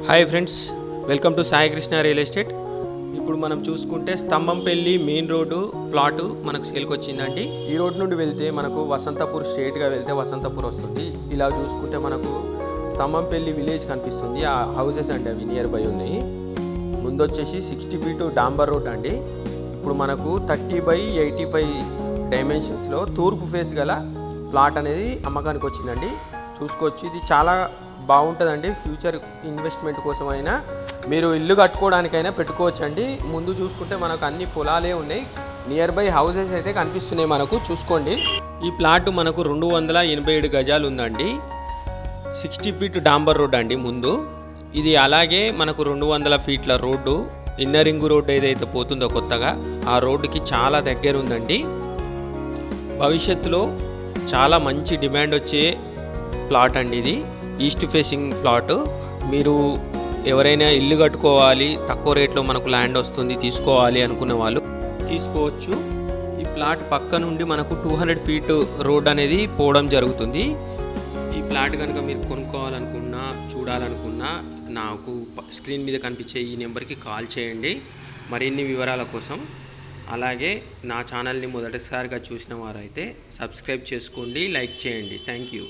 Hi friends welcome to Saikrishna real estate ఇప్పుడు మనం చూసుకుంటే స్తంభంపల్లి మెయిన్ రోడ్డు ప్లాటు మనకు సేల్కి వచ్చిందండి. ఈ రోడ్ నుండి వెళ్తే మనకు వసంతపూర్ స్ట్రేట్గా వెళ్తే వసంతపూర్ వస్తుంది. ఇలా చూసుకుంటే మనకు స్తంభంపల్లి విలేజ్ కనిపిస్తుంది. ఆ హౌసెస్ అండి అవి నియర్ బై ఉన్నాయి. ముందు వచ్చేసి సిక్స్టీ ఫీట్ డాంబర్ రోడ్ అండి. ఇప్పుడు మనకు థర్టీ బై ఎయిటీ ఫైవ్ డైమెన్షన్స్లో తూర్పు ఫేస్ గల ప్లాట్ అనేది అమ్మకానికి వచ్చిందండి. చూసుకోవచ్చు. ఇది చాలా బాగుంటుందండి. ఫ్యూచర్ ఇన్వెస్ట్మెంట్ కోసమైనా మీరు ఇల్లు కట్టుకోవడానికైనా పెట్టుకోవచ్చండి. ముందు చూసుకుంటే మనకు అన్ని పొలాలే ఉన్నాయి. నియర్ బై హౌసెస్ అయితే కనిపిస్తున్నాయి మనకు. చూసుకోండి. ఈ ప్లాట్ మనకు రెండు వందల ఎనభై ఏడు గజాలు ఉందండి. సిక్స్టీ ఫీట్ డాంబర్ రోడ్ అండి ముందు. ఇది అలాగే మనకు రెండు వందల ఫీట్ల రోడ్డు. ఇన్నర్ రింగ్ రోడ్డు ఏదైతే పోతుందో కొత్తగా ఆ రోడ్డుకి చాలా దగ్గర ఉందండి. భవిష్యత్తులో చాలా మంచి డిమాండ్ వచ్చే ప్లాట్ అండి ఇది. East facing plot. మీరు ఎవరైనా ఇల్లు కట్టుకోవాలి తక్కువ రేట్లో మనకు ల్యాండ్ వస్తుంది తీసుకోవాలి అనుకున్న వాళ్ళు తీసుకోవచ్చు. ఈ ప్లాట్ పక్క నుండి మనకు టూ హండ్రెడ్ ఫీట్ రోడ్ అనేది పోవడం జరుగుతుంది. ఈ ప్లాట్ కనుక మీరు కొనుక్కోవాలనుకున్నా చూడాలనుకున్నా నాకు స్క్రీన్ మీద కనిపించే ఈ నెంబర్కి కాల్ చేయండి. మరిన్ని వివరాల కోసం. అలాగే నా ఛానల్ని మొదటిసారిగా చూసిన వారైతే సబ్స్క్రైబ్ చేసుకోండి లైక్ చేయండి. Thank you.